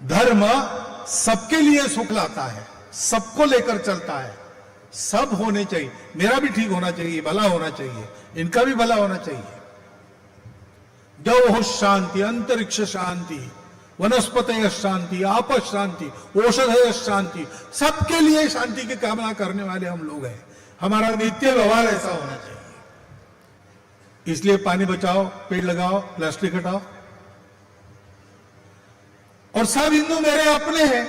धर्म सबके लिए सुख लाता है, सबको लेकर चलता है। सब होने चाहिए। मेरा भी ठीक होना चाहिए, भला होना चाहिए, इनका भी भला होना चाहिए। देव शांति, अंतरिक्ष शांति वनस्पत शांति आपस शांति, औषधय शांति, सबके लिए शांति की कामना करने वाले हम लोग हैं। हमारा नित्य व्यवहार ऐसा होना चाहिए। इसलिए पानी बचाओ, पेड़ लगाओ, प्लास्टिक हटाओ। और सब हिंदू मेरे अपने हैं।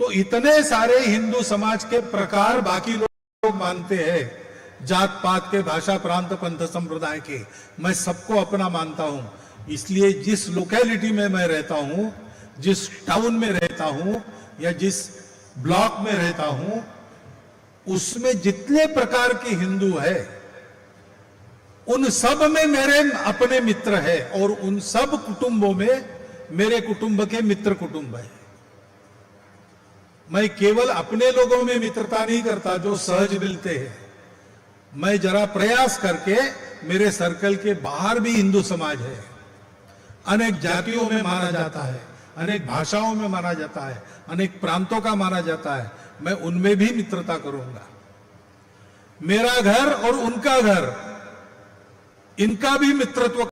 तो इतने सारे हिंदू समाज के प्रकार बाकी लोग मानते हैं। जात पात के भाषा प्रांत पंथ संप्रदाय के, मैं सबको अपना मानता हूँ। इसलिए जिस लोकेलिटी में मैं रहता हूँ, जिस टाउन में रहता हूँ, या जिस ब्लॉक में रहता हूँ, उसमें जितने प्रकार के हिंदू है उन सब में मेरे अपने मित्र है और उन सब कुटुंबों में मेरे कुटुंब के मित्र कुटुंब है। मैं केवल अपने लोगों में मित्रता नहीं करता जो सहज मिलते हैं। मैं जरा प्रयास करके मेरे सर्कल के बाहर भी हिंदू समाज है। अनेक जातियों में माना जाता है, अनेक भाषाओं में माना जाता है, अनेक प्रांतों का माना जाता है। मैं उनमें भी मित्रता करूँगा। मेरा घर और उनका घर इनका भी मित्रत्व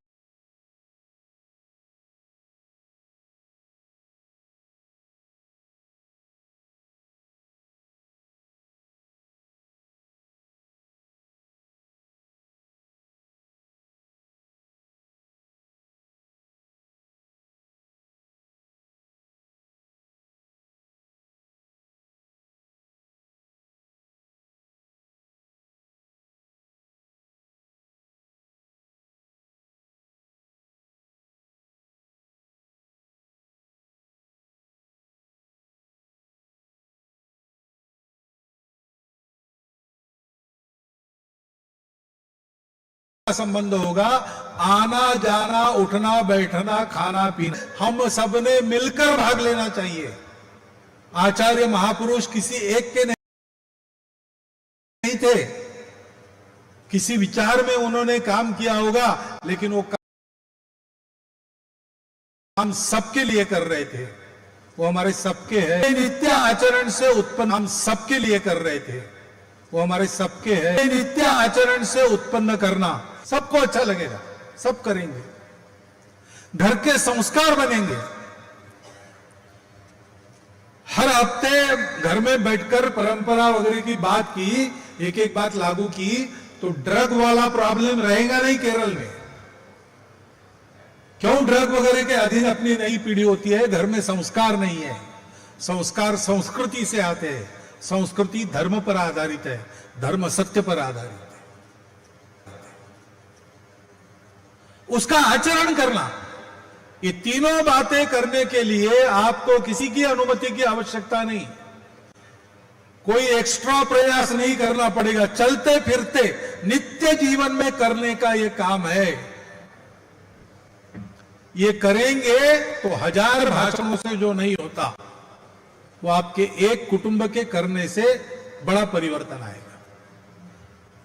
संबंध होगा। आना, जाना, उठना, बैठना, खाना, पीना, हम सबने मिलकर भाग लेना चाहिए। आचार्य महापुरुष किसी एक के नहीं थे। किसी विचार में उन्होंने काम किया होगा, लेकिन वो काम सबके लिए कर रहे थे। वो हमारे सबके है। नित्य आचरण से उत्पन्न हम सबके लिए कर रहे थे। वो हमारे सबके है। नित्य आचरण से उत्पन्न करना। सबको अच्छा लगेगा, सब करेंगे। घर के संस्कार बनेंगे। हर हफ़्ते घर में बैठकर परंपरा वगैरह की बात की एक एक बात लागू की तो ड्रग वाला प्रॉब्लम रहेगा नहीं केरल में। क्यों ड्रग वगैरह के अधीन अपनी नई पीढ़ी होती है? घर में संस्कार नहीं है। संस्कार संस्कृति से आते हैं। संस्कृति धर्म पर आधारित है। धर्म सत्य पर आधारित उसका आचरण करना। ये तीनों बातें करने के लिए आपको किसी की अनुमति की आवश्यकता नहीं। कोई एक्स्ट्रा प्रयास नहीं करना पड़ेगा। चलते फिरते, नित्य जीवन में करने का ये काम है। ये करेंगे तो हज़ार भाषणों से जो नहीं होता, वो आपके एक कुटुंब के करने से बड़ा परिवर्तन आएगा।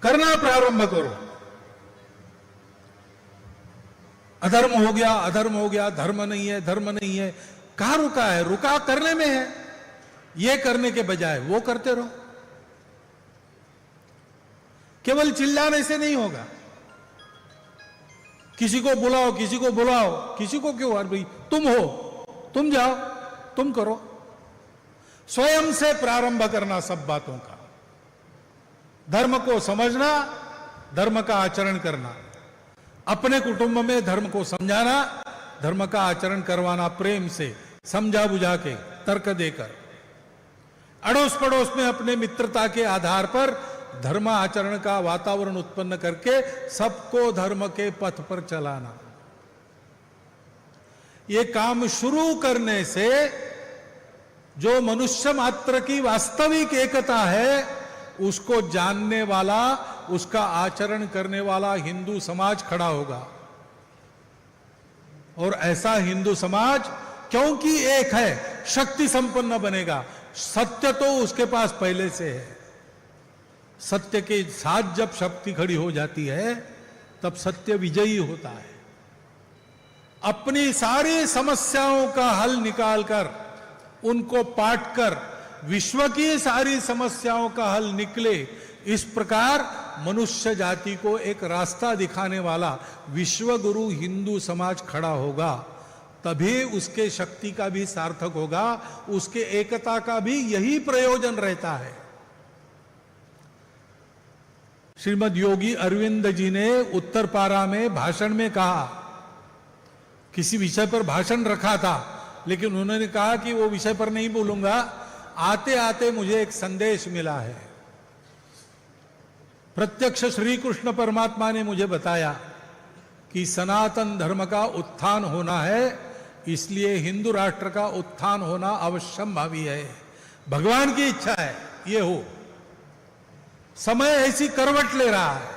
करना प्रारंभ करो। अधर्म हो गया, अधर्म हो गया, धर्म नहीं है, धर्म नहीं है। कहा रुका है? रुका करने में है। ये करने के बजाय वो करते रहो। केवल चिल्लाने से नहीं होगा। किसी को बुलाओ, किसी को बुलाओ, किसी को क्यों? यार भाई, तुम हो, तुम जाओ, तुम करो। स्वयं से प्रारंभ करना सब बातों का। धर्म को समझना, धर्म का आचरण करना। अपने कुटुंब में धर्म को समझाना, धर्म का आचरण करवाना, प्रेम से समझा बुझा के तर्क देकर। अड़ोस पड़ोस में अपने मित्रता के आधार पर धर्म आचरण का वातावरण उत्पन्न करके सबको धर्म के पथ पर चलाना। ये काम शुरू करने से जो मनुष्य मात्र की वास्तविक एकता है उसको जानने वाला, उसका आचरण करने वाला हिंदू समाज खड़ा होगा। और ऐसा हिंदू समाज क्योंकि एक है, शक्ति संपन्न बनेगा। सत्य तो उसके पास पहले से है। सत्य के साथ जब शक्ति खड़ी हो जाती है, तब सत्य विजयी होता है। अपनी सारी समस्याओं का हल निकालकर, उनको पाट कर विश्व की सारी समस्याओं का हल निकले, इस प्रकार मनुष्य जाति को एक रास्ता दिखाने वाला विश्व गुरु हिंदू समाज खड़ा होगा। तभी उसके शक्ति का भी सार्थक होगा, उसके एकता का भी यही प्रयोजन रहता है। श्रीमद योगी अरविंद जी ने उत्तर पारा में भाषण में कहा, किसी विषय पर भाषण रखा था, लेकिन उन्होंने कहा कि वो विषय पर नहीं बोलूँगा। आते आते मुझे एक संदेश मिला है। प्रत्यक्ष श्री कृष्ण परमात्मा ने मुझे बताया कि सनातन धर्म का उत्थान होना है, इसलिए हिंदू राष्ट्र का उत्थान होना अवश्यम भावी है। भगवान की इच्छा है, ये हो। समय ऐसी करवट ले रहा है।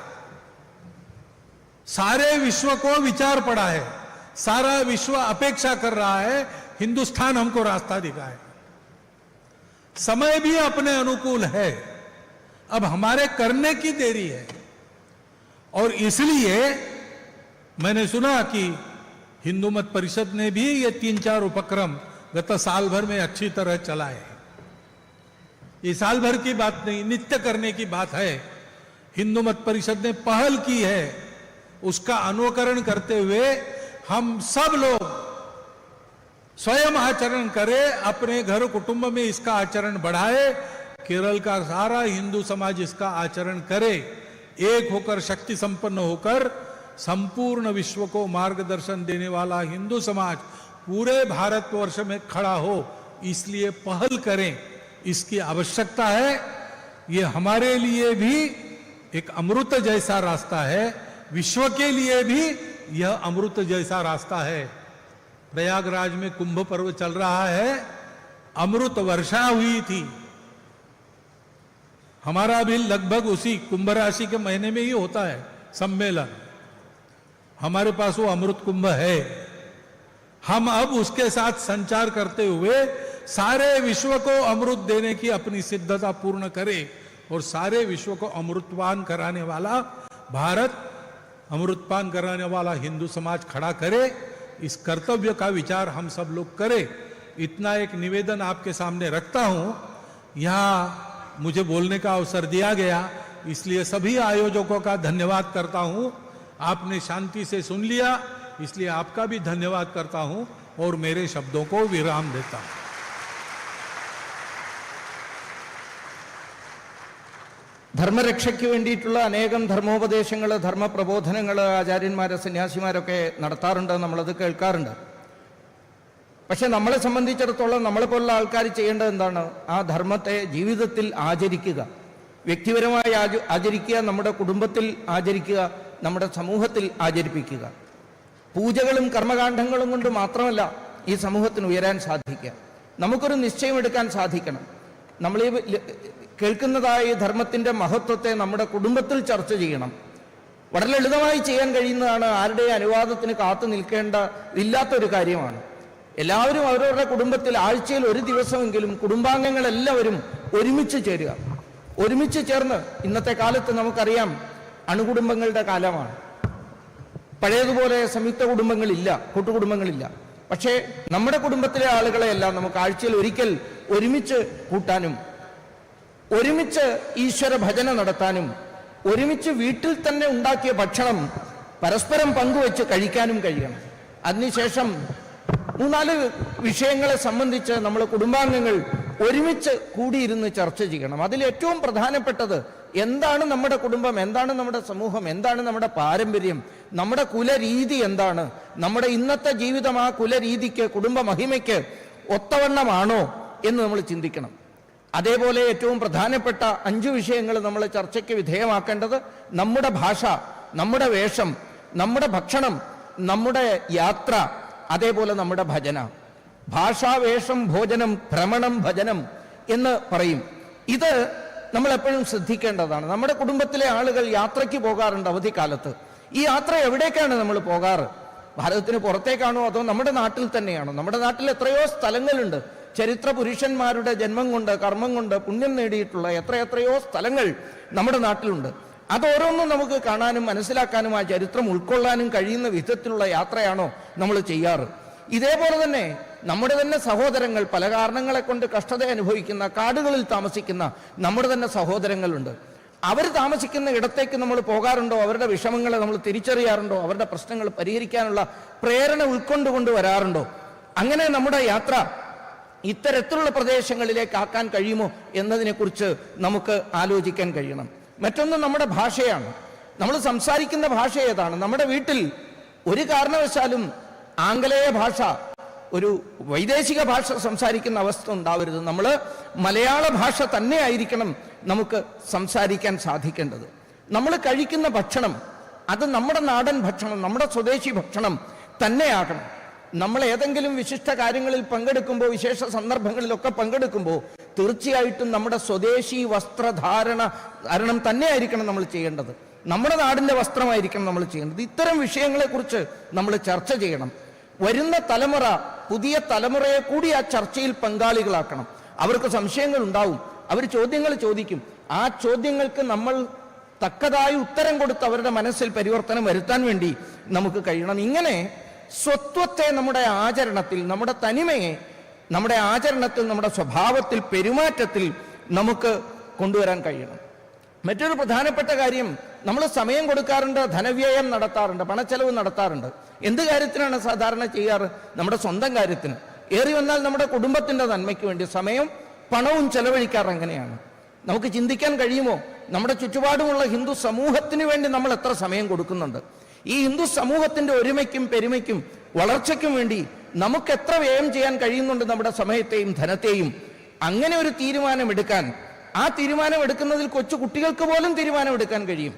सारे विश्व को विचार पड़ा है। सारा विश्व अपेक्षा कर रहा है। हिंदुस्तान हमको रास्ता दिखाए। समय भी अपने अनुकूल है। अब हमारे करने की देरी है। और इसलिए मैंने सुना कि हिंदू मत परिषद ने भी ये तीन चार उपक्रम गत साल भर में अच्छी तरह चलाए ये साल भर की बात नहीं, नित्य करने की बात है। हिंदू मत परिषद ने पहल की है। उसका अनुकरण करते हुए हम सब लोग स्वयं आचरण करे, अपने घर कुटुंब में इसका आचरण बढ़ाए, केरल का सारा हिंदू समाज इसका आचरण करे। एक होकर शक्ति संपन्न होकर संपूर्ण विश्व को मार्गदर्शन देने वाला हिंदू समाज पूरे भारतवर्ष में खड़ा हो, इसलिए पहल करें। इसकी आवश्यकता है। ये हमारे लिए भी एक अमृत जैसा रास्ता है। विश्व के लिए भी यह अमृत जैसा रास्ता है। प्रयागराज में कुंभ पर्व चल रहा है। अमृत वर्षा हुई थी। हमारा भी लगभग उसी कुंभ राशि के महीने में ही होता है सम्मेलन। हमारे पास वो अमृत कुंभ है। हम अब उसके साथ संचार करते हुए सारे विश्व को अमृत देने की अपनी सिद्धता पूर्ण करें और सारे विश्व को अमृतपान कराने वाला भारत, अमृतपान कराने वाला हिंदू समाज खड़ा करे। इस कर्तव्य का विचार हम सब लोग करें। इतना एक निवेदन आपके सामने रखता हूँ। यहाँ मुझे बोलने का अवसर दिया गया, इसलिए सभी आयोजकों का धन्यवाद करता हूँ। आपने शांति से सुन लिया, इसलिए आपका भी धन्यवाद करता हूँ और मेरे शब्दों को विराम देता हूँ। ധർമ്മരക്ഷയ്ക്ക് വേണ്ടിയിട്ടുള്ള അനേകം ധർമ്മോപദേശങ്ങൾ ധർമ്മപ്രബോധനങ്ങൾ ആചാര്യന്മാരെ സന്യാസിമാരൊക്കെ നടത്താറുണ്ട് നമ്മളത് കേൾക്കാറുണ്ട്. പക്ഷെ നമ്മളെ സംബന്ധിച്ചിടത്തോളം നമ്മളെപ്പോലുള്ള ആൾക്കാർ ചെയ്യേണ്ടത് എന്താണ്? ആ ധർമ്മത്തെ ജീവിതത്തിൽ ആചരിക്കുക. വ്യക്തിപരമായി ആചരിക്കുക നമ്മുടെ കുടുംബത്തിൽ ആചരിക്കുക നമ്മുടെ സമൂഹത്തിൽ ആചരിപ്പിക്കുക. പൂജകളും കർമ്മകാന്ഡങ്ങളും കൊണ്ട് മാത്രമല്ല ഈ സമൂഹത്തിന് ഉയരാൻ സാധിക്കുക. നമുക്കൊരു നിശ്ചയമെടുക്കാൻ സാധിക്കണം. നമ്മൾ ഈ കേൾക്കുന്നതായ ഈ ധർമ്മത്തിന്റെ മഹത്വത്തെ നമ്മുടെ കുടുംബത്തിൽ ചർച്ച ചെയ്യണം. വളരെ ലളിതമായി ചെയ്യാൻ കഴിയുന്നതാണ് ആരുടെ അനുവാദത്തിന് കാത്തു നിൽക്കേണ്ട ഇല്ലാത്തൊരു കാര്യമാണ്. എല്ലാവരും അവരവരുടെ കുടുംബത്തിൽ ആഴ്ചയിൽ ഒരു ദിവസമെങ്കിലും കുടുംബാംഗങ്ങളെല്ലാവരും ഒരുമിച്ച് ചേരുക. ഒരുമിച്ച് ചേർന്ന് ഇന്നത്തെ കാലത്ത് നമുക്കറിയാം അണുകുടുംബങ്ങളുടെ കാലമാണ്. പഴയതുപോലെ സംയുക്ത കുടുംബങ്ങളില്ല കൂട്ടുകുടുംബങ്ങളില്ല. പക്ഷേ നമ്മുടെ കുടുംബത്തിലെ ആളുകളെയെല്ലാം നമുക്ക് ആഴ്ചയിൽ ഒരിക്കൽ ഒരുമിച്ച് കൂട്ടാനും ഒരുമിച്ച് ഈശ്വര ഭജന നടത്താനും ഒരുമിച്ച് വീട്ടിൽ തന്നെ ഉണ്ടാക്കിയ ഭക്ഷണം പരസ്പരം പങ്കുവെച്ച് കഴിക്കാനും കഴിയണം. അതിനുശേഷം മൂന്നാൽ വിഷയങ്ങളെ സംബന്ധിച്ച് നമ്മൾ കുടുംബാംഗങ്ങൾ ഒരുമിച്ച് കൂടിയിരുന്ന് ചർച്ച ചെയ്യണം. അതിൽ ഏറ്റവും പ്രധാനപ്പെട്ടത് എന്താണ് നമ്മുടെ കുടുംബം എന്താണ് നമ്മുടെ സമൂഹം എന്താണ് നമ്മുടെ പാരമ്പര്യം നമ്മുടെ കുലരീതി എന്താണ് നമ്മുടെ ഇന്നത്തെ ജീവിതം ആ കുലരീതിക്ക് കുടുംബ മഹിമയ്ക്ക് ഒത്തവണ്ണമാണോ എന്ന് നമ്മൾ ചിന്തിക്കണം. അതേപോലെ ഏറ്റവും പ്രധാനപ്പെട്ട അഞ്ച് വിഷയങ്ങൾ നമ്മൾ ചർച്ചയ്ക്ക് വിധേയമാക്കേണ്ടത് നമ്മുടെ ഭാഷ നമ്മുടെ വേഷം നമ്മുടെ ഭക്ഷണം നമ്മുടെ യാത്ര അതേപോലെ നമ്മുടെ ഭജന. ഭാഷ വേഷം ഭോജനം ഭ്രമണം ഭജനം എന്ന് പറയും. ഇത് നമ്മൾ എപ്പോഴും ശ്രദ്ധിക്കേണ്ടതാണ്. നമ്മുടെ കുടുംബത്തിലെ ആളുകൾ യാത്രയ്ക്ക് പോകാറുണ്ട് അവധിക്കാലത്ത്. ഈ യാത്ര എവിടേക്കാണ് നമ്മൾ പോകാറ്? ഭാരതത്തിന് പുറത്തേക്കാണോ അതോ നമ്മുടെ നാട്ടിൽ തന്നെയാണോ? നമ്മുടെ നാട്ടിൽ എത്രയോ സ്ഥലങ്ങളുണ്ട്. ചരിത്ര പുരുഷന്മാരുടെ ജന്മം കൊണ്ട് കർമ്മം കൊണ്ട് പുണ്യം നേടിയിട്ടുള്ള എത്ര എത്രയോ സ്ഥലങ്ങൾ നമ്മുടെ നാട്ടിലുണ്ട്. അതോരോന്നും നമുക്ക് കാണാനും മനസ്സിലാക്കാനും ആ ചരിത്രം ഉൾക്കൊള്ളാനും കഴിയുന്ന വിധത്തിലുള്ള യാത്രയാണോ നമ്മൾ ചെയ്യാറ്. ഇതേപോലെ തന്നെ നമ്മുടെ തന്നെ സഹോദരങ്ങൾ പല കാരണങ്ങളെ കൊണ്ട് കഷ്ടത അനുഭവിക്കുന്ന കാടുകളിൽ താമസിക്കുന്ന നമ്മുടെ തന്നെ സഹോദരങ്ങളുണ്ട്. അവർ താമസിക്കുന്ന ഇടത്തേക്ക് നമ്മൾ പോകാറുണ്ടോ? അവരുടെ വിഷമങ്ങളെ നമ്മൾ തിരിച്ചറിയാറുണ്ടോ? അവരുടെ പ്രശ്നങ്ങൾ പരിഹരിക്കാനുള്ള പ്രേരണ ഉൾക്കൊണ്ടുകൊണ്ട് വരാറുണ്ടോ? അങ്ങനെ നമ്മുടെ യാത്ര ഇത്തരത്തിലുള്ള പ്രദേശങ്ങളിലേക്ക് ആക്കാൻ കഴിയുമോ എന്നതിനെക്കുറിച്ച് നമുക്ക് ആലോചിക്കാൻ കഴിയണം. മറ്റൊന്ന് നമ്മുടെ ഭാഷയാണ്. നമ്മൾ സംസാരിക്കുന്ന ഭാഷ ഏതാണ്? നമ്മുടെ വീട്ടിൽ ഒരു കാരണവശാലും ആംഗലേയ ഭാഷ ഒരു വൈദേശിക ഭാഷ സംസാരിക്കുന്ന അവസ്ഥ ഉണ്ടാവരുത്. നമ്മൾ മലയാള ഭാഷ തന്നെ ആയിരിക്കണം നമുക്ക് സംസാരിക്കാൻ സാധിക്കേണ്ടത്. നമ്മൾ കഴിക്കുന്ന ഭക്ഷണം അത് നമ്മുടെ നാടൻ ഭക്ഷണം നമ്മുടെ സ്വദേശി ഭക്ഷണം തന്നെയാകണം. നമ്മൾ ഏതെങ്കിലും വിശിഷ്ട കാര്യങ്ങളിൽ പങ്കെടുക്കുമ്പോൾ വിശേഷ സന്ദർഭങ്ങളിലൊക്കെ പങ്കെടുക്കുമ്പോൾ തീർച്ചയായിട്ടും നമ്മുടെ സ്വദേശി വസ്ത്രധാരണ ധാരണം തന്നെയായിരിക്കണം നമ്മൾ ചെയ്യേണ്ടത്. നമ്മുടെ നാടിന്റെ വസ്ത്രമായിരിക്കണം നമ്മൾ ചെയ്യേണ്ടത്. ഇത്തരം വിഷയങ്ങളെക്കുറിച്ച് നമ്മൾ ചർച്ച ചെയ്യണം. വരുന്ന തലമുറ പുതിയ തലമുറയെ കൂടി ആ ചർച്ചയിൽ പങ്കാളികളാക്കണം. അവർക്ക് സംശയങ്ങൾ ഉണ്ടാവും. അവർ ചോദ്യങ്ങൾ ചോദിക്കും. ആ ചോദ്യങ്ങൾക്ക് നമ്മൾ തക്കതായി ഉത്തരം കൊടുത്ത് അവരുടെ മനസ്സിൽ പരിവർത്തനം വരുത്താൻ വേണ്ടി നമുക്ക് കഴിയണം. ഇങ്ങനെ സ്വത്വത്തെ നമ്മുടെ ആചരണത്തിൽ നമ്മുടെ തനിമയെ നമ്മുടെ ആചരണത്തിൽ നമ്മുടെ സ്വഭാവത്തിൽ പെരുമാറ്റത്തിൽ നമുക്ക് കൊണ്ടുവരാൻ കഴിയണം. മറ്റൊരു പ്രധാനപ്പെട്ട കാര്യം നമ്മൾ സമയം കൊടുക്കാറുണ്ട് ധനവ്യയം നടത്താറുണ്ട് പണച്ചെലവ് നടത്താറുണ്ട്. എന്ത് കാര്യത്തിനാണ് സാധാരണ ചെയ്യാറ്? നമ്മുടെ സ്വന്തം കാര്യത്തിന്. ഏറി വന്നാൽ നമ്മുടെ കുടുംബത്തിന്റെ നന്മയ്ക്ക് വേണ്ടി സമയം പണവും ചെലവഴിക്കാറ് എങ്ങനെയാണ് നമുക്ക് ചിന്തിക്കാൻ കഴിയുമോ? നമ്മുടെ ചുറ്റുപാടുമുള്ള ഹിന്ദു സമൂഹത്തിന് വേണ്ടി നമ്മൾ എത്ര സമയം കൊടുക്കുന്നുണ്ട്? ഈ ഹിന്ദു സമൂഹത്തിന്റെ ഒരുമയ്ക്കും പെരുമയ്ക്കും വളർച്ചയ്ക്കും വേണ്ടി നമുക്ക് എത്ര വ്യയം ചെയ്യാൻ കഴിയുന്നുണ്ട് നമ്മുടെ സമയത്തെയും ധനത്തെയും? അങ്ങനെ ഒരു തീരുമാനമെടുക്കാൻ ആ തീരുമാനം എടുക്കുന്നതിൽ കൊച്ചു കുട്ടികൾക്ക് പോലും തീരുമാനമെടുക്കാൻ കഴിയും.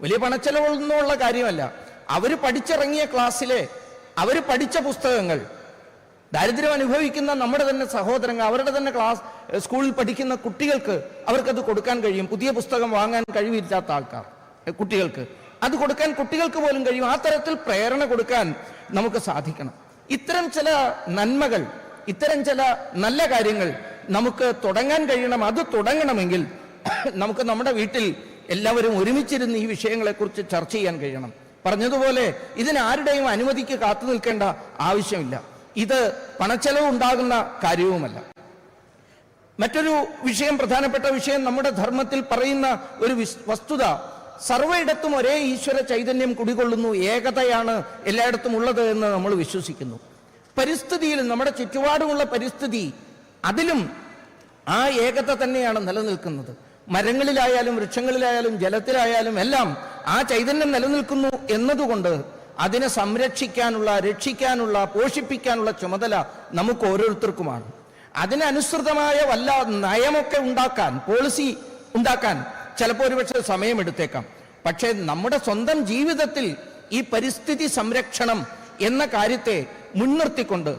വലിയ പണച്ചെലവൊന്നുമുള്ള കാര്യമല്ല. അവർ പഠിച്ചിറങ്ങിയ ക്ലാസ്സിലെ അവർ പഠിച്ച പുസ്തകങ്ങൾ ദാരിദ്ര്യം അനുഭവിക്കുന്ന നമ്മുടെ തന്നെ സഹോദരങ്ങൾ അവരുടെ തന്നെ ക്ലാസ് സ്കൂളിൽ പഠിക്കുന്ന കുട്ടികൾക്ക് അവർക്കത് കൊടുക്കാൻ കഴിയും. പുതിയ പുസ്തകം വാങ്ങാൻ കഴിവില്ലാത്ത ആൾക്കാർ കുട്ടികൾക്ക്. അത് കൊടുക്കാൻ കുട്ടികൾക്ക് പോലും കഴിയും. ആ തരത്തിൽ പ്രേരണ കൊടുക്കാൻ നമുക്ക് സാധിക്കണം. ഇത്തരം ചില നന്മകൾ ഇത്തരം ചില നല്ല കാര്യങ്ങൾ നമുക്ക് തുടങ്ങാൻ കഴിയണം. അത് തുടങ്ങണമെങ്കിൽ നമുക്ക് നമ്മുടെ വീട്ടിൽ എല്ലാവരും ഒരുമിച്ചിരുന്ന് ഈ വിഷയങ്ങളെക്കുറിച്ച് ചർച്ച ചെയ്യാൻ കഴിയണം. പറഞ്ഞതുപോലെ ഇതിന് ആരുടെയും അനുമതിക്ക് കാത്തു നിൽക്കേണ്ട ആവശ്യമില്ല. ഇത് പണച്ചെലവ് ഉണ്ടാകുന്ന കാര്യവുമല്ല. മറ്റൊരു വിഷയം പ്രധാനപ്പെട്ട വിഷയം നമ്മുടെ ധർമ്മത്തിൽ പറയുന്ന ഒരു വിസ്- വസ്തുത സർവയിടത്തും ഒരേ ഈശ്വര ചൈതന്യം കുടികൊള്ളുന്നു ഏകതയാണ് എല്ലായിടത്തും ഉള്ളത് എന്ന് നമ്മൾ വിശ്വസിക്കുന്നു. പരിസ്ഥിതിയിൽ നമ്മുടെ ചുറ്റുപാടുമുള്ള പരിസ്ഥിതി അതിലും ആ ഏകത തന്നെയാണ് നിലനിൽക്കുന്നത്. മരങ്ങളിലായാലും വൃക്ഷങ്ങളിലായാലും ജലത്തിലായാലും എല്ലാം ആ ചൈതന്യം നിലനിൽക്കുന്നു എന്നതുകൊണ്ട് അതിനെ സംരക്ഷിക്കാനുള്ള രക്ഷിക്കാനുള്ള പോഷിപ്പിക്കാനുള്ള ചുമതല നമുക്ക് ഓരോരുത്തർക്കുമാണ്. അതിനനുസൃതമായ വല്ല നയമൊക്കെ ഉണ്ടാക്കാൻ പോളിസി ഉണ്ടാക്കാൻ ചിലപ്പോൾ ഒരുപക്ഷെ സമയമെടുത്തേക്കാം പക്ഷേ നമ്മുടെ സ്വന്തം ജീവിതത്തിൽ ഈ പരിസ്ഥിതി സംരക്ഷണം എന്ന കാര്യത്തെ മുൻനിർത്തിക്കൊണ്ട്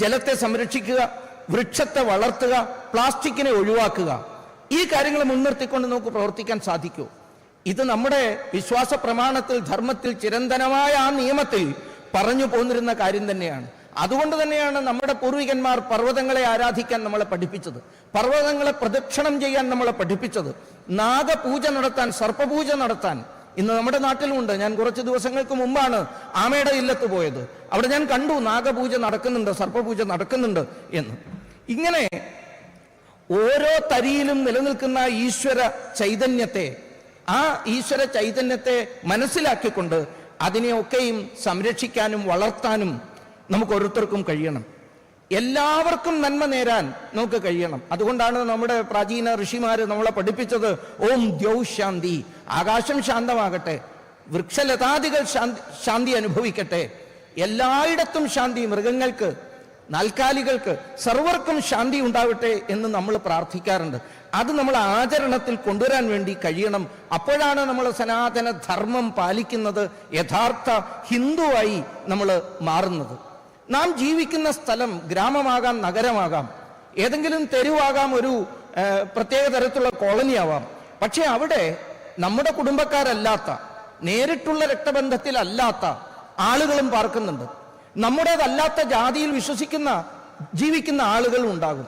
ജലത്തെ സംരക്ഷിക്കുക വൃക്ഷത്തെ വളർത്തുക പ്ലാസ്റ്റിക്കിനെ ഒഴിവാക്കുക ഈ കാര്യങ്ങൾ മുൻനിർത്തിക്കൊണ്ട് നമുക്ക് പ്രവർത്തിക്കാൻ സാധിക്കൂ. ഇത് നമ്മുടെ വിശ്വാസ പ്രമാണത്തിൽ ധർമ്മത്തിൽ ചിരന്തനമായ ആ നിയമത്തിൽ പറഞ്ഞു പോന്നിരുന്ന കാര്യം തന്നെയാണ്. അതുകൊണ്ട് തന്നെയാണ് നമ്മുടെ പൂർവികന്മാർ പർവതങ്ങളെ ആരാധിക്കാൻ നമ്മളെ പഠിപ്പിച്ചത്. പർവതങ്ങളെ പ്രദക്ഷിണം ചെയ്യാൻ നമ്മളെ പഠിപ്പിച്ചത്. നാഗപൂജ നടത്താൻ സർപ്പപൂജ നടത്താൻ. ഇന്ന് നമ്മുടെ നാട്ടിലുമുണ്ട്. ഞാൻ കുറച്ച് ദിവസങ്ങൾക്ക് മുമ്പാണ് ആമയുടെ ഇല്ലത്ത് പോയത്. അവിടെ ഞാൻ കണ്ടു നാഗപൂജ നടക്കുന്നുണ്ട് സർപ്പപൂജ നടക്കുന്നുണ്ട് എന്ന്. ഇങ്ങനെ ഓരോ തരിയിലും നിലനിൽക്കുന്ന ഈശ്വര ചൈതന്യത്തെ ആ ഈശ്വര ചൈതന്യത്തെ മനസ്സിലാക്കിക്കൊണ്ട് അതിനെയൊക്കെയും സംരക്ഷിക്കാനും വളർത്താനും നമുക്ക് ഓരോരുത്തർക്കും കഴിയണം. എല്ലാവർക്കും നന്മ നേരാൻ നമുക്ക് കഴിയണം. അതുകൊണ്ടാണ് നമ്മുടെ പ്രാചീന ഋഷിമാര് നമ്മളെ പഠിപ്പിച്ചത് ഓം ദ്യൗ ശാന്തി ആകാശം ശാന്തമാകട്ടെ വൃക്ഷലതാദികൾ ശാന്തി ശാന്തി അനുഭവിക്കട്ടെ. എല്ലായിടത്തും ശാന്തി മൃഗങ്ങൾക്ക് നാൽക്കാലികൾക്ക് സർവർക്കും ശാന്തി ഉണ്ടാവട്ടെ എന്ന് നമ്മൾ പ്രാർത്ഥിക്കാറുണ്ട്. അത് നമ്മൾ ആചരണത്തിൽ കൊണ്ടുവരാൻ വേണ്ടി കഴിയണം. അപ്പോഴാണ് നമ്മൾ സനാതന ധർമ്മം പാലിക്കുന്നത് യഥാർത്ഥ ഹിന്ദുവായി നമ്മൾ മാറുന്നത്. നാം ജീവിക്കുന്ന സ്ഥലം ഗ്രാമമാകാം നഗരമാകാം. ഏതെങ്കിലും തെരുവാകാം ഒരു പ്രത്യേക തരത്തിലുള്ള കോളനി ആവാം. പക്ഷെ അവിടെ നമ്മുടെ കുടുംബക്കാരല്ലാത്ത നേരിട്ടുള്ള രക്തബന്ധത്തിലല്ലാത്ത ആളുകളും പാർക്കുന്നുണ്ട്. നമ്മുടേതല്ലാത്ത ജാതിയിൽ വിശ്വസിക്കുന്ന ജീവിക്കുന്ന ആളുകളും ഉണ്ടാകും.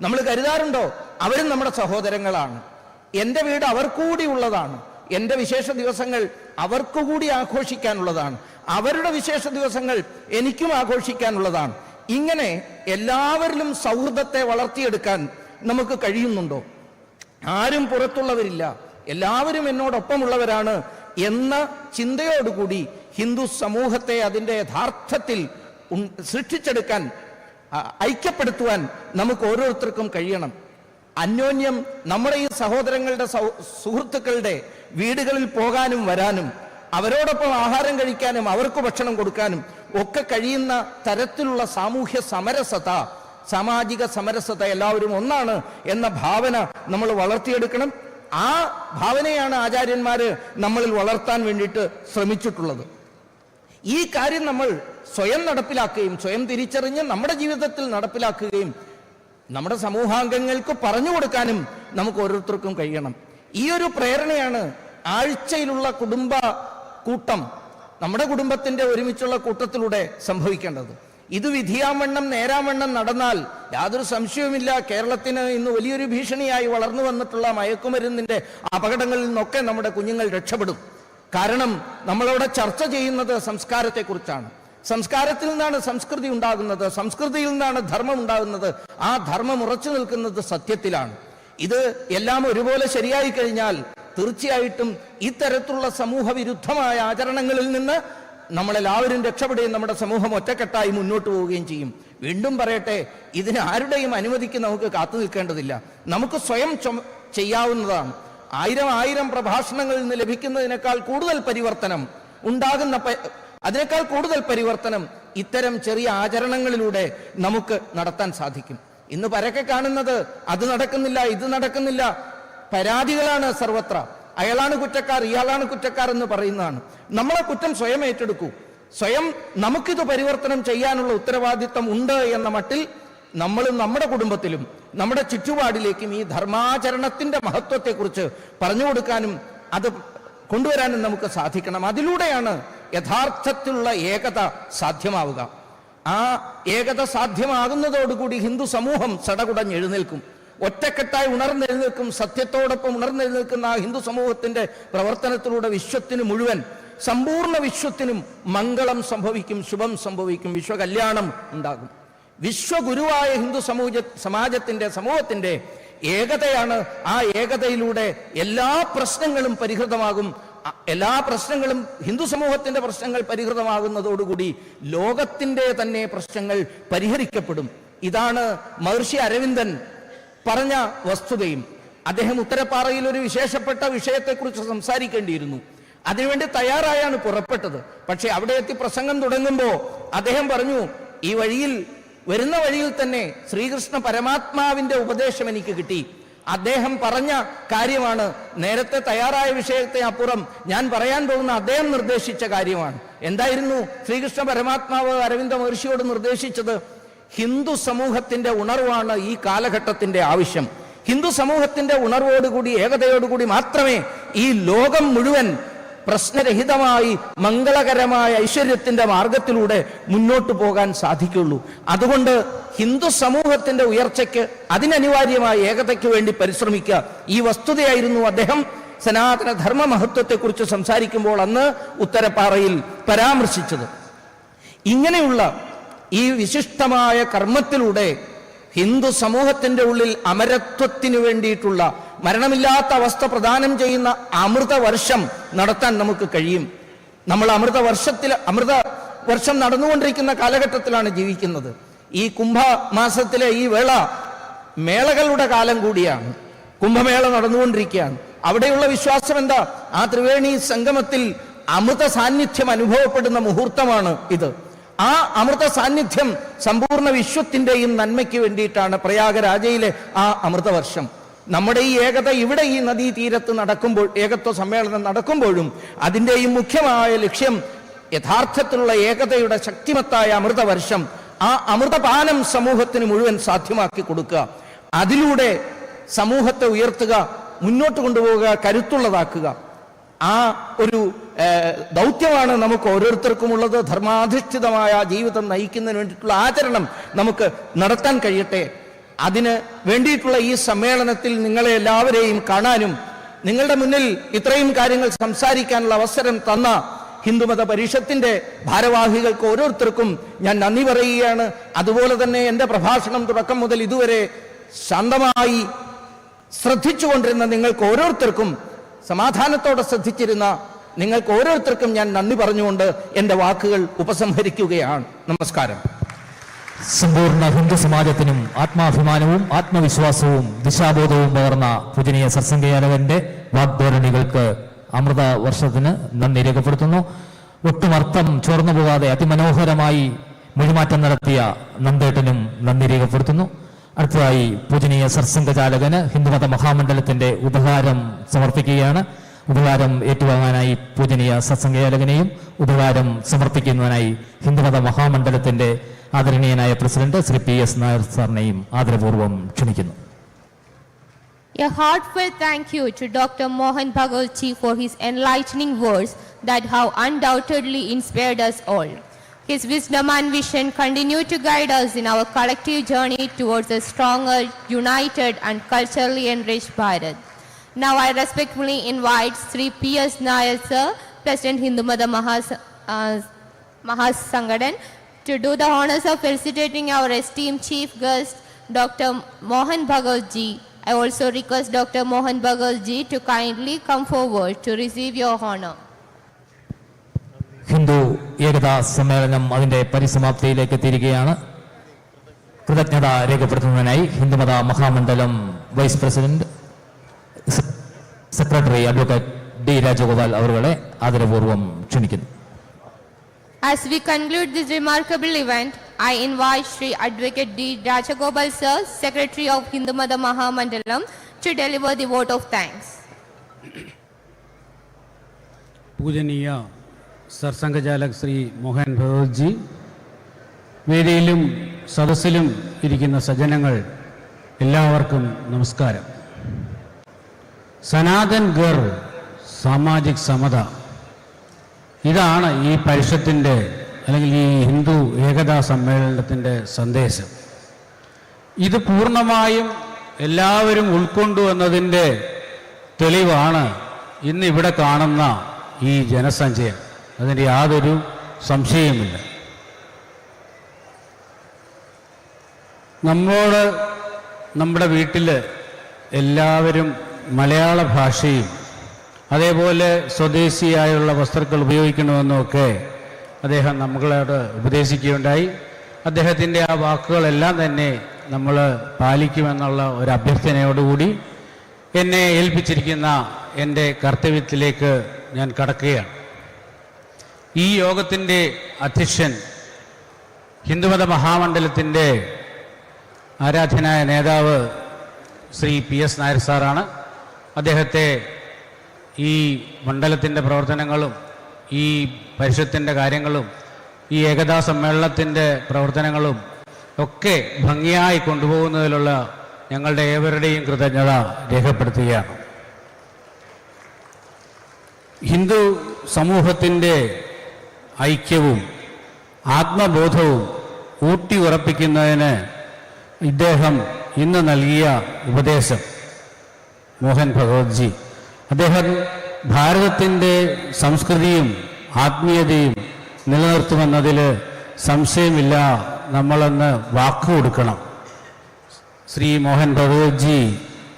നമ്മൾ കരുതാറുണ്ടോ? അവരും നമ്മുടെ സഹോദരങ്ങളാണ്. എന്റെ വീട് അവർ കൂടി ഉള്ളതാണ്. എന്റെ വിശേഷ ദിവസങ്ങൾ അവർക്കു കൂടി ആഘോഷിക്കാനുള്ളതാണ്. അവരുടെ വിശേഷ ദിവസങ്ങൾ എനിക്കും ആഘോഷിക്കാനുള്ളതാണ്. ഇങ്ങനെ എല്ലാവരിലും സൗഹൃദത്തെ വളർത്തിയെടുക്കാൻ നമുക്ക് കഴിയുന്നുണ്ടോ? ആരും പുറത്തുള്ളവരില്ല. എല്ലാവരും എന്നോടൊപ്പമുള്ളവരാണ് എന്ന ചിന്തയോടുകൂടി ഹിന്ദു സമൂഹത്തെ അതിന്റെ യഥാർത്ഥത്തിൽ സൃഷ്ടിച്ചെടുക്കാൻ ഐക്യപ്പെടുത്തുവാൻ നമുക്ക് ഓരോരുത്തർക്കും കഴിയണം. അന്യോന്യം നമ്മുടെ ഈ സഹോദരങ്ങളുടെ സുഹൃത്തുക്കളുടെ വീടുകളിൽ പോകാനും വരാനും അവരോടൊപ്പം ആഹാരം കഴിക്കാനും അവർക്ക് ഭക്ഷണം കൊടുക്കാനും ഒക്കെ കഴിയുന്ന തരത്തിലുള്ള സാമൂഹ്യ സമരസത സാമാജിക സമരസത എല്ലാവരും ഒന്നാണ് എന്ന ഭാവന നമ്മൾ വളർത്തിയെടുക്കണം. ആ ഭാവനയാണ് ആചാര്യന്മാര് നമ്മളിൽ വളർത്താൻ വേണ്ടിയിട്ട് ശ്രമിച്ചിട്ടുള്ളത്. ഈ കാര്യം നമ്മൾ സ്വയം നടപ്പിലാക്കുകയും സ്വയം തിരിച്ചറിഞ്ഞ് നമ്മുടെ ജീവിതത്തിൽ നടപ്പിലാക്കുകയും നമ്മുടെ സമൂഹാംഗങ്ങൾക്ക് പറഞ്ഞു കൊടുക്കാനും നമുക്ക് ഓരോരുത്തർക്കും കഴിയണം. ഈ ഒരു പ്രേരണയാണ് ആഴ്ചയിലുള്ള കുടുംബ കൂട്ടം നമ്മുടെ കുടുംബത്തിന്റെ ഒരുമിച്ചുള്ള കൂട്ടത്തിലൂടെ സംഭവിക്കേണ്ടത്. ഇത് വിധിയാവണ്ണം നേരാവണ്ണം നടന്നാൽ യാതൊരു സംശയവുമില്ല. കേരളത്തിന് ഇന്ന് വലിയൊരു ഭീഷണിയായി വളർന്നു വന്നിട്ടുള്ള മയക്കുമരുന്നിന്റെ അപകടങ്ങളിൽ നിന്നൊക്കെ നമ്മുടെ കുഞ്ഞുങ്ങൾ രക്ഷപ്പെടും. കാരണം നമ്മളവിടെ ചർച്ച ചെയ്യുന്നത് സംസ്കാരത്തെക്കുറിച്ചാണ്. സംസ്കാരത്തിൽ നിന്നാണ് സംസ്കൃതി ഉണ്ടാകുന്നത് സംസ്കൃതിയിൽ നിന്നാണ് ധർമ്മം ഉണ്ടാകുന്നത്. ആ ധർമ്മം ഉറച്ചു നിൽക്കുന്നത് സത്യത്തിലാണ്. ഇത് എല്ലാം ഒരുപോലെ ശരിയായി കഴിഞ്ഞാൽ തീർച്ചയായിട്ടും ഇത്തരത്തിലുള്ള സമൂഹ വിരുദ്ധമായ ആചരണങ്ങളിൽ നിന്ന് നമ്മളെല്ലാവരും രക്ഷപ്പെടുകയും നമ്മുടെ സമൂഹം ഒറ്റക്കെട്ടായി മുന്നോട്ട് പോവുകയും ചെയ്യും. വീണ്ടും പറയട്ടെ ഇതിന് ആരുടെയും അനുമതിക്ക് നമുക്ക് കാത്തു നിൽക്കേണ്ടതില്ല. നമുക്ക് സ്വയം ചെയ്യാവുന്നതാണ്. ആയിരം ആയിരം പ്രഭാഷണങ്ങളിൽ നിന്ന് ലഭിക്കുന്നതിനേക്കാൾ കൂടുതൽ പരിവർത്തനം ഉണ്ടാകുന്ന അതിനേക്കാൾ കൂടുതൽ പരിവർത്തനം ഇത്തരം ചെറിയ ആചരണങ്ങളിലൂടെ നമുക്ക് നടത്താൻ സാധിക്കും. ഇന്ന് പരക്കെ കാണുന്നത് അത് നടക്കുന്നില്ല ഇത് നടക്കുന്നില്ല. പരാതികളാണ് സർവത്ര. അയാളാണ് കുറ്റക്കാർ ഇയാളാണ് കുറ്റക്കാർ എന്ന് പറയുന്നതാണ്. നമ്മളെ കുറ്റം സ്വയം ഏറ്റെടുക്കൂ. സ്വയം നമുക്കിത് പരിവർത്തനം ചെയ്യാനുള്ള ഉത്തരവാദിത്തം ഉണ്ട് എന്ന മട്ടിൽ നമ്മളും നമ്മുടെ കുടുംബത്തിലും നമ്മുടെ ചുറ്റുപാടിലേക്കും ഈ ധർമാചരണത്തിന്റെ മഹത്വത്തെക്കുറിച്ച് പറഞ്ഞു കൊടുക്കാനും അത് കൊണ്ടുവരാനും നമുക്ക് സാധിക്കണം. അതിലൂടെയാണ് യഥാർത്ഥത്തിലുള്ള ഏകത സാധ്യമാവുക. ആ ഏകത സാധ്യമാകുന്നതോടുകൂടി ഹിന്ദു സമൂഹം സടകുടഞ്ഞെഴുന്നേൽക്കും ഒറ്റക്കെട്ടായി ഉണർന്നെഴുന്നേൽക്കും. സത്യത്തോടൊപ്പം ഉണർന്നെഴുന്നേൽക്കുന്ന ആ ഹിന്ദു സമൂഹത്തിന്റെ പ്രവർത്തനത്തിലൂടെ വിശ്വത്തിന് മുഴുവൻ സമ്പൂർണ വിശ്വത്തിനും മംഗളം സംഭവിക്കും ശുഭം സംഭവിക്കും വിശ്വകല്യാണം ഉണ്ടാകും. വിശ്വഗുരുവായ ഹിന്ദു സമൂഹ സമാജത്തിന്റെ സമൂഹത്തിന്റെ ഏകതയാണ് ആ ഏകതയിലൂടെ എല്ലാ പ്രശ്നങ്ങളും പരിഹൃതമാകും. എല്ലാ പ്രശ്നങ്ങളും ഹിന്ദു സമൂഹത്തിന്റെ പ്രശ്നങ്ങൾ പരിഹൃതമാകുന്നതോടുകൂടി ലോകത്തിന്റെ തന്നെ പ്രശ്നങ്ങൾ പരിഹരിക്കപ്പെടും. ഇതാണ് മഹർഷി അരവിന്ദൻ പറഞ്ഞ വസ്തുതയും. അദ്ദേഹം ഉത്തരപ്പാറയിൽ ഒരു വിശേഷപ്പെട്ട വിഷയത്തെക്കുറിച്ച് സംസാരിക്കേണ്ടിയിരുന്നു. അതിനുവേണ്ടി തയ്യാറായാണ് പുറപ്പെട്ടത്. പക്ഷെ അവിടെ എത്തി പ്രസംഗം തുടങ്ങുമ്പോൾ അദ്ദേഹം പറഞ്ഞു ഈ വഴിയിൽ വരുന്ന വഴിയിൽ തന്നെ ശ്രീകൃഷ്ണ പരമാത്മാവിന്റെ ഉപദേശം എനിക്ക് കിട്ടി. അദ്ദേഹം പറഞ്ഞ കാര്യമാണ്. നേരത്തെ തയ്യാറായ വിഷയത്തെ അപ്പുറം ഞാൻ പറയാൻ പോകുന്ന അദ്ദേഹം നിർദ്ദേശിച്ച കാര്യമാണ്. എന്തായിരുന്നു? ശ്രീകൃഷ്ണ പരമാത്മാവ് അരവിന്ദ മഹർഷിയോട് നിർദ്ദേശിച്ചത് ഹിന്ദു സമൂഹത്തിന്റെ ഉണർവാണ് ഈ കാലഘട്ടത്തിന്റെ ആവശ്യം. ഹിന്ദു സമൂഹത്തിന്റെ ഉണർവോടുകൂടി ഏകതയോടുകൂടി മാത്രമേ ഈ ലോകം മുഴുവൻ പ്രശ്നരഹിതമായി മംഗളകരമായ ഐശ്വര്യത്തിന്റെ മാർഗത്തിലൂടെ മുന്നോട്ട് പോകാൻ സാധിക്കുള്ളൂ. അതുകൊണ്ട് ഹിന്ദു സമൂഹത്തിന്റെ ഉയർച്ചയ്ക്ക് അതിനനിവാര്യമായ ഏകതയ്ക്ക് വേണ്ടി പരിശ്രമിക്കുക ഈ വസ്തുതയായിരുന്നു അദ്ദേഹം. സനാതന ധർമ്മ മഹത്വത്തെക്കുറിച്ച് സംസാരിക്കുമ്പോൾ അന്ന് ഉത്തരപ്പാറയിൽ പരാമർശിച്ചത്. ഇങ്ങനെയുള്ള ഈ വിശിഷ്ടമായ കർമ്മത്തിലൂടെ ഹിന്ദു സമൂഹത്തിന്റെ ഉള്ളിൽ അമരത്വത്തിന് വേണ്ടിയിട്ടുള്ള മരണമില്ലാത്ത അവസ്ഥ പ്രദാനം ചെയ്യുന്ന അമൃത വർഷം നടത്താൻ നമുക്ക് കഴിയും. നമ്മൾ അമൃത വർഷത്തിൽ അമൃത വർഷം നടന്നുകൊണ്ടിരിക്കുന്ന കാലഘട്ടത്തിലാണ് ജീവിക്കുന്നത്. ഈ കുംഭ മാസത്തിലെ ഈ വേള മേളകളുടെ കാലം കൂടിയാണ്. കുംഭമേള നടന്നുകൊണ്ടിരിക്കുകയാണ്. അവിടെയുള്ള വിശ്വാസം എന്താ? ആ ത്രിവേണി സംഗമത്തിൽ അമൃത സാന്നിധ്യം അനുഭവപ്പെടുന്ന മുഹൂർത്തമാണ് ഇത്. ആ അമൃത സാന്നിധ്യം സമ്പൂർണ വിശ്വത്തിന്റെയും നന്മയ്ക്ക് വേണ്ടിയിട്ടാണ് പ്രയാഗരാജയിലെ ആ അമൃതവർഷം നമ്മുടെ ഈ ഏകത ഇവിടെ ഈ നദീ തീരത്ത് നടക്കുമ്പോൾ ഏകത്വ സമ്മേളനം നടക്കുമ്പോഴും അതിന്റെയും മുഖ്യമായ ലക്ഷ്യം യഥാർത്ഥത്തിലുള്ള ഏകതയുടെ ശക്തിമത്തായ അമൃതവർഷം ആ അമൃതപാനം സമൂഹത്തിന് മുഴുവൻ സാധ്യമാക്കി കൊടുക്കുക. അതിലൂടെ സമൂഹത്തെ ഉയർത്തുക മുന്നോട്ട് കൊണ്ടുപോവുക കരുത്തുള്ളതാക്കുക. ആ ഒരു ദൗത്യമാണ് നമുക്ക് ഓരോരുത്തർക്കും ഉള്ളത് ധർമാധിഷ്ഠിതമായ ജീവിതം നയിക്കുന്നതിന് വേണ്ടിയിട്ടുള്ള ആചരണം നമുക്ക് നടത്താൻ കഴിയട്ടെ. അതിന് വേണ്ടിയിട്ടുള്ള ഈ സമ്മേളനത്തിൽ നിങ്ങളെ എല്ലാവരെയും കാണാനും നിങ്ങളുടെ മുന്നിൽ ഇത്രയും കാര്യങ്ങൾ സംസാരിക്കാനുള്ള അവസരം തന്ന ഹിന്ദുമത പരിഷത്തിന്റെ ഭാരവാഹികൾക്ക് ഓരോരുത്തർക്കും ഞാൻ നന്ദി പറയുകയാണ്. അതുപോലെ തന്നെ എന്റെ പ്രഭാഷണം തുടക്കം മുതൽ ഇതുവരെ ശാന്തമായി ശ്രദ്ധിച്ചുകൊണ്ടിരുന്ന നിങ്ങൾക്ക് ഓരോരുത്തർക്കും സമാധാനത്തോടെ ശ്രദ്ധിച്ചിരുന്ന നിങ്ങൾക്ക് ഓരോരുത്തർക്കും ഞാൻ നന്ദി പറഞ്ഞുകൊണ്ട് എന്റെ വാക്കുകൾ ഉപസംഹരിക്കുകയാണ്. നമസ്കാരം. സമ്പൂർണ ഹിന്ദു സമാജത്തിനും ആത്മാഭിമാനവും ആത്മവിശ്വാസവും ദിശാബോധവും പകർന്ന പൂജനീയ സത്സംഗയാലകന്റെ വാഗ്ധോരണികൾക്ക് അമൃത വർഷത്തിന് നന്ദി രേഖപ്പെടുത്തുന്നു. ഒട്ടും അർത്ഥം ചോർന്നു പോകാതെ അതിമനോഹരമായി മൊഴിമാറ്റം നടത്തിയ നന്ദേട്ടനും നന്ദി രേഖപ്പെടുത്തുന്നു. അടുത്തതായി പൂജനീയ സർസംഘചാലകന് ഹിന്ദുമത മഹാമണ്ഡലത്തിന്റെ ഉപഹാരം സമർപ്പിക്കുകയാണ്. ഉപഹാരം ഏറ്റുവാങ്ങാനായി പൂജനീയ സത്സംഗയാലകനെയും ഉപഹാരം സമർപ്പിക്കുന്നതിനായി ഹിന്ദുമത മഹാമണ്ഡലത്തിന്റെ ആദരണീയനായ president Shri P S Nair സാറിനെയും ആദരപൂർവ്വം ക്ഷണിക്കുന്നു A heartfelt thank you to Dr. Mohan Bhagalji for his enlightening words that have undoubtedly inspired us all. His wisdom and vision continue to guide us in our collective journey towards a stronger, united, and culturally enriched Bharat. Now I respectfully invite Sri P.S. Nair, sir, President Hindu Mata Mahas, uh, Mahasangadan, to do the honors of felicitating our esteemed chief guest, Dr. Mohan Bhagalji. I also request Dr. Mohan Bhagalji to kindly come forward to receive your honor. Hindu ഏകതാ സമ്മേളനം അതിന്റെ പരിസമാപ്തിയിലേക്ക് എത്തിയിരിക്കുകയാണ് കൃതജ്ഞത രേഖപ്പെടുത്തുന്നതിനായി ഹിന്ദുമത മഹാമണ്ഡലം vice president സെ- secretary advocate D Rajagopal അവരുടെ ആദരപൂർവം ക്ഷണിക്കുന്നു As we conclude this remarkable event, I invite Sri Advocate D. Rajagopal Sir, Secretary of Hindu Madha Mahamandalam, to deliver the vote of thanks. പൂജനീയ Sarsanghchalak Shri Mohan Bhagwatji വേദിയിലും സദസ്സിലും ഇരിക്കുന്ന സജ്ജനങ്ങൾ എല്ലാവർക്കും നമസ്കാരം സനാതൻ ഗർ സാമാജിക് സമത. ഇതാണ് ഈ പരിഷത്തിന്റെ അല്ലെങ്കിൽ ഈ ഹിന്ദു ഏകതാ സമ്മേളനത്തിന്റെ സന്ദേശം. ഇത് പൂർണമായും എല്ലാവരും ഉൾക്കൊണ്ടു എന്നതിന്റെ തെളിവാണ് ഇന്ന് ഇവിടെ കാണുന്ന ഈ ജനസഞ്ചയം അതിന് യാതൊരു സംശയവുമില്ല. നമ്മോട് നമ്മുടെ വീട്ടിൽ എല്ലാവരും മലയാള ഭാഷയും അതേപോലെ സ്വദേശിയായുള്ള വസ്തുക്കൾ ഉപയോഗിക്കണമെന്നൊക്കെ അദ്ദേഹം നമ്മളോട് ഉപദേശിക്കുകയുണ്ടായി. അദ്ദേഹത്തിന്റെ ആ വാക്കുകളെല്ലാം തന്നെ നമ്മൾ പാലിക്കുമെന്നുള്ള ഒരു അഭ്യർത്ഥനയോടുകൂടി എന്നെ ഏൽപ്പിച്ചിരിക്കുന്ന എന്റെ കർത്തവ്യത്തിലേക്ക് ഞാൻ കടക്കുകയാണ്. ഈ യോഗത്തിന്റെ അധ്യക്ഷൻ ഹിന്ദുമത മഹാമണ്ഡലത്തിന്റെ ആരാധനായ നേതാവ് ശ്രീ പി എസ് നായർ സാറാണ്. അദ്ദേഹത്തെ ഈ മണ്ഡലത്തിന്റെ പ്രവർത്തനങ്ങളും ഈ പരിഷത്തിന്റെ കാര്യങ്ങളും ഈ ഏകതാ സമ്മേളനത്തിന്റെ പ്രവർത്തനങ്ങളും ഒക്കെ ഭംഗിയായി കൊണ്ടുപോകുന്നതിലുള്ള ഞങ്ങളുടെ ഏവരുടെയും കൃതജ്ഞത രേഖപ്പെടുത്തുകയാണ്. ഹിന്ദു സമൂഹത്തിന്റെ ഐക്യവും ആത്മബോധവും ഊട്ടി ഉറപ്പിക്കുന്നതിന് ഇദ്ദേഹം ഇന്ന് നൽകിയ ഉപദേശം. മോഹൻ ഭഗവത്ജി. അദ്ദേഹം ഭാരതത്തിന്റെ സംസ്കൃതിയും ആത്മീയതയും നിലനിർത്തുമെന്നതിൽ സംശയമില്ല. നമ്മളെന്ന് വാക്ക് കൊടുക്കണം. ശ്രീ മോഹൻ ഭഗവത്ജി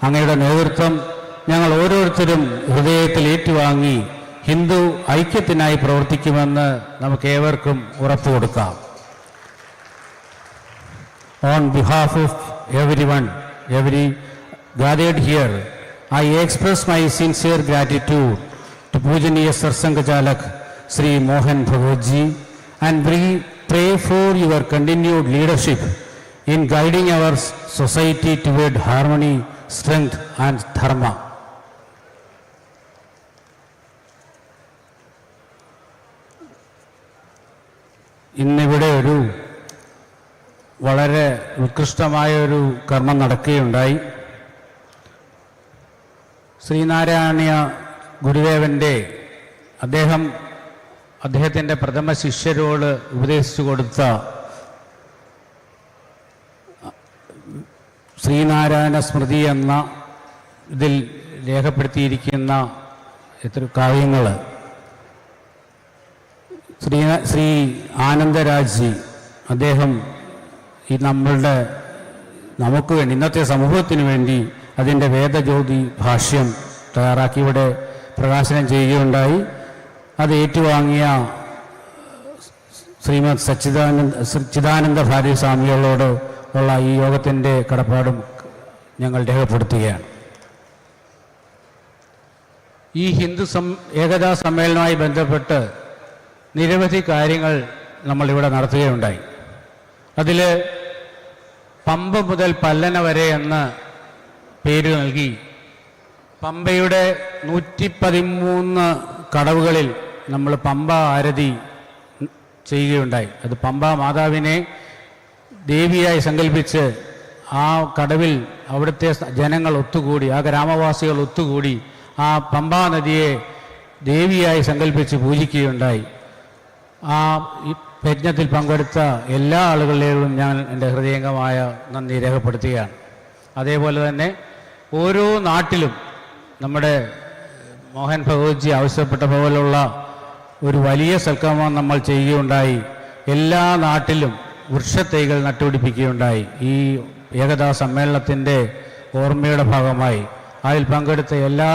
അങ്ങയുടെ നേതൃത്വം ഞങ്ങൾ ഓരോരുത്തരും ഹൃദയത്തിൽ ഏറ്റുവാങ്ങി ഹിന്ദു ഐക്യത്തിനായി പ്രവർത്തിക്കുമെന്ന് നമുക്ക് ഏവർക്കും ഉറപ്പു കൊടുക്കാം. On behalf of every one every gathered here, I express my sincere gratitude to Pujaniya Sarsangachalak Sri Mohan Bhagwatji and we pray for your continued leadership in guiding our society toward harmony, strength and dharma. ഇന്നിവിടെ ഒരു വളരെ ഉത്കൃഷ്ടമായ ഒരു കർമ്മം നടക്കുകയുണ്ടായി ശ്രീനാരായണീയ ഗുരുദേവന്റെ അദ്ദേഹം അദ്ദേഹത്തിന്റെ പ്രഥമ ശിഷ്യരോട് ഉപദേശിച്ചു കൊടുത്ത ശ്രീനാരായണ സ്മൃതി എന്ന ഇതിൽ രേഖപ്പെടുത്തിയിരിക്കുന്ന എത്ര കാവ്യങ്ങൾ ശ്രീ ശ്രീ ആനന്ദരാജി അദ്ദേഹം ഈ നമ്മളുടെ നമുക്ക് വേണ്ടി ഇന്നത്തെ സമൂഹത്തിന് വേണ്ടി അതിന്റെ വേദജ്യോതി ഭാഷ്യം തയ്യാറാക്കി. ഇവിടെ പ്രകാശനം ചെയ്യുകയുണ്ടായി. അത് ഏറ്റുവാങ്ങിയ ശ്രീമദ് സച്ചിദാനന്ദ സച്ചിദാനന്ദ ഭാര്യ സ്വാമികളോട് ഉള്ള ഈ യോഗത്തിന്റെ കടപ്പാടും ഞങ്ങൾ രേഖപ്പെടുത്തുകയാണ്. ഈ ഹിന്ദു സം ഏകതാ സമ്മേളനവുമായി ബന്ധപ്പെട്ട് നിരവധി കാര്യങ്ങൾ നമ്മളിവിടെ നടത്തുകയുണ്ടായി. അതിൽ പമ്പ മുതൽ പല്ലന വരെ എന്ന് പേര് നൽകി. പമ്പയുടെ നൂറ്റി പതിമൂന്ന് കടവുകളിൽ നമ്മൾ പമ്പ ആരതി ചെയ്യുകയുണ്ടായി. അത് പമ്പ മാതാവിനെ ദേവിയായി സങ്കല്പിച്ച് ആ കടവിൽ അവിടുത്തെ ജനങ്ങൾ ഒത്തുകൂടി ആ ഗ്രാമവാസികൾ ഒത്തുകൂടി ആ പമ്പാ നദിയെ ദേവിയായി സങ്കല്പിച്ച് പൂജിക്കുകയുണ്ടായി. ആ യജ്ഞത്തിൽ പങ്കെടുത്ത എല്ലാ ആളുകളിലും ഞാൻ എന്റെ ഹൃദയംഗമായ നന്ദി രേഖപ്പെടുത്തുകയാണ്. അതേപോലെ തന്നെ ഓരോ നാട്ടിലും നമ്മുടെ മോഹൻ ഭഗവത്ജി ആവശ്യപ്പെട്ട പോലുള്ള ഒരു വലിയ സൽക്രമം നമ്മൾ ചെയ്യുകയുണ്ടായി. എല്ലാ നാട്ടിലും വൃക്ഷത്തൈകൾ നട്ടുപിടിപ്പിക്കുകയുണ്ടായി. ഈ ഏകതാ സമ്മേളനത്തിന്റെ ഓർമ്മയുടെ ഭാഗമായി. അതിൽ പങ്കെടുത്ത എല്ലാ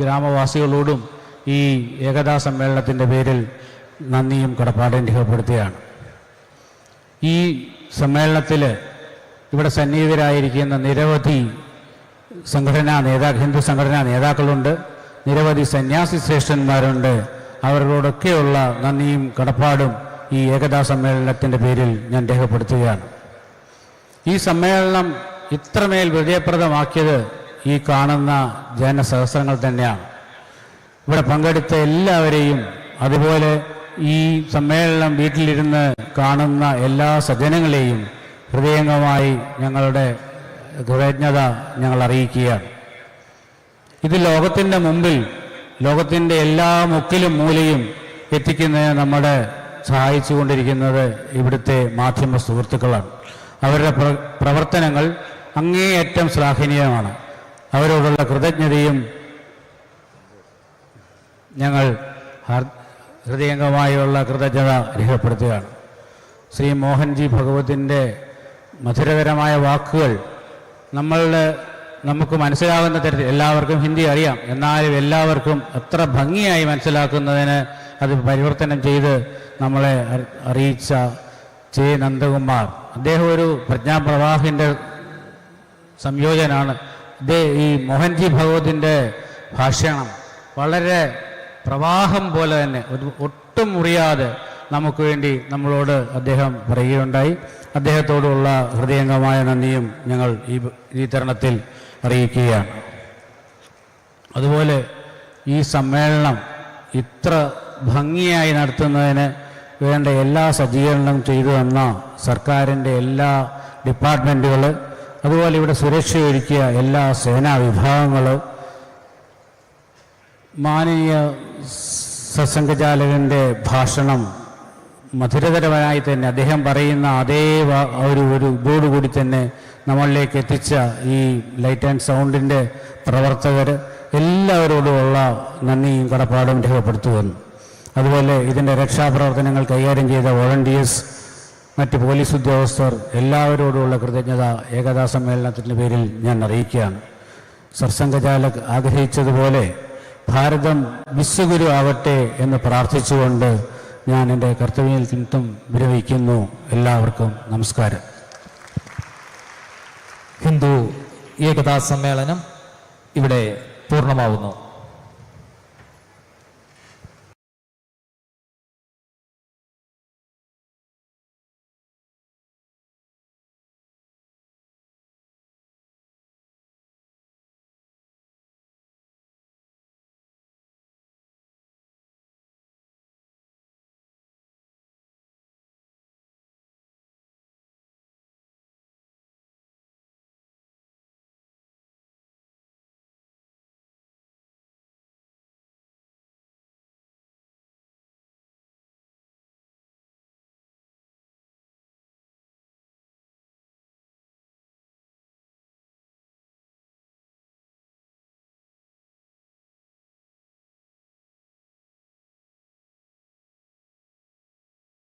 ഗ്രാമവാസികളോടും ഈ ഏകതാ സമ്മേളനത്തിന്റെ പേരിൽ നന്ദിയും കടപ്പാടും രേഖപ്പെടുത്തുകയാണ്. ഈ സമ്മേളനത്തിൽ ഇവിടെ സന്നിഹിതരായിരിക്കുന്ന നിരവധി സംഘടനാ നേതാ ഹിന്ദു സംഘടനാ നേതാക്കളുണ്ട് നിരവധി സന്യാസി ശ്രേഷ്ഠന്മാരുണ്ട്. അവരോടൊക്കെയുള്ള നന്ദിയും കടപ്പാടും ഈ ഏകതാ സമ്മേളനത്തിന്റെ പേരിൽ ഞാൻ രേഖപ്പെടുത്തുകയാണ്. ഈ സമ്മേളനം ഇത്രമേൽ വിജയപ്രദമാക്കിയത് ഈ കാണുന്ന ജനസഹസ്രങ്ങൾ തന്നെയാണ്. ഇവിടെ പങ്കെടുത്ത എല്ലാവരെയും അതുപോലെ ഈ സമ്മേളനം വീട്ടിലിരുന്ന് കാണുന്ന എല്ലാ സജ്ജനങ്ങളെയും ഹൃദയംഗമായി ഞങ്ങളുടെ കൃതജ്ഞത ഞങ്ങൾ അറിയിക്കുകയാണ്. ഇത് ലോകത്തിന്റെ മുമ്പിൽ ലോകത്തിന്റെ എല്ലാ മുക്കിലും മൂലയും എത്തിക്കുന്നതിന് നമ്മുടെ സഹായിച്ചുകൊണ്ടിരിക്കുന്നത് ഇവിടുത്തെ മാധ്യമ സുഹൃത്തുക്കളാണ്. അവരുടെ പ്രവർത്തനങ്ങൾ അങ്ങേയറ്റം ശ്ലാഘനീയമാണ്. അവരോടുള്ള കൃതജ്ഞതയും ഞങ്ങൾ ഹൃദയംഗമായുള്ള കൃതജ്ഞത രേഖപ്പെടുത്തുകയാണ്. ശ്രീ മോഹൻജി ഭഗവതിന്റെ മധുരകരമായ വാക്കുകൾ നമ്മളുടെ നമുക്ക് മനസ്സിലാകുന്ന തരത്തിൽ എല്ലാവർക്കും ഹിന്ദി അറിയാം. എന്നാലും എല്ലാവർക്കും എത്ര ഭംഗിയായി മനസ്സിലാക്കുന്നതിന് അത് പരിവർത്തനം ചെയ്ത് നമ്മളെ അറിയിച്ച ജെ നന്ദകുമാർ. അദ്ദേഹം ഒരു പ്രജ്ഞാപ്രവാഹിന്റെ സംയോജനാണ്. അദ്ദേഹം ഈ മോഹൻജി ഭഗവതിന്റെ ഭാഷണം വളരെ പ്രവാഹം പോലെ തന്നെ ഒട്ടും മുറിയാതെ നമുക്ക് വേണ്ടി നമ്മളോട് അദ്ദേഹം പറയുകയുണ്ടായി. അദ്ദേഹത്തോടുള്ള ഹൃദയംഗമായ നന്ദിയും ഞങ്ങൾ ഈ ഈ തരണത്തിൽ അറിയിക്കുകയാണ്. അതുപോലെ ഈ സമ്മേളനം ഇത്ര ഭംഗിയായി നടത്തുന്നതിന് വേണ്ട എല്ലാ സജ്ജീകരണവും ചെയ്തു തന്ന സർക്കാരിന്റെ എല്ലാ ഡിപ്പാർട്ട്മെന്റുകൾ അതുപോലെ ഇവിടെ സുരക്ഷ ഒരുക്കിയ എല്ലാ സേനാ വിഭാഗങ്ങൾ മാനനീയ സസംഘചാലകന്റെ ഭാഷണം മധുരതരമായി തന്നെ അദ്ദേഹം പറയുന്ന അതേ ഒരു ഒരു ഇതോടുകൂടി തന്നെ നമ്മളിലേക്ക് എത്തിച്ച ഈ ലൈറ്റ് ആൻഡ് സൗണ്ടിന്റെ പ്രവർത്തകർ എല്ലാവരോടുമുള്ള നന്ദിയും കടപ്പാടും രേഖപ്പെടുത്തുവന്നു അതുപോലെ ഇതിന്റെ രക്ഷാപ്രവർത്തനങ്ങൾ കൈകാര്യം ചെയ്ത വോളണ്ടിയേഴ്സ് മറ്റ് പോലീസ് ഉദ്യോഗസ്ഥർ എല്ലാവരോടുമുള്ള കൃതജ്ഞത ഏകതാ സമ്മേളനത്തിന്റെ പേരിൽ ഞാൻ അറിയിക്കുകയാണ്. സർസംഘചാലക് ആഗ്രഹിച്ചതുപോലെ ഭാരതം വിശ്വഗുരു ആവട്ടെ എന്ന് പ്രാർത്ഥിച്ചുകൊണ്ട് ഞാൻ എന്റെ കർത്തവ്യത്തിൽ നിന്നും വിരമിക്കുന്നു. എല്ലാവർക്കും നമസ്കാരം. ഹിന്ദു ഏകതാ സമ്മേളനം ഇവിടെ പൂർണമാവുന്നു.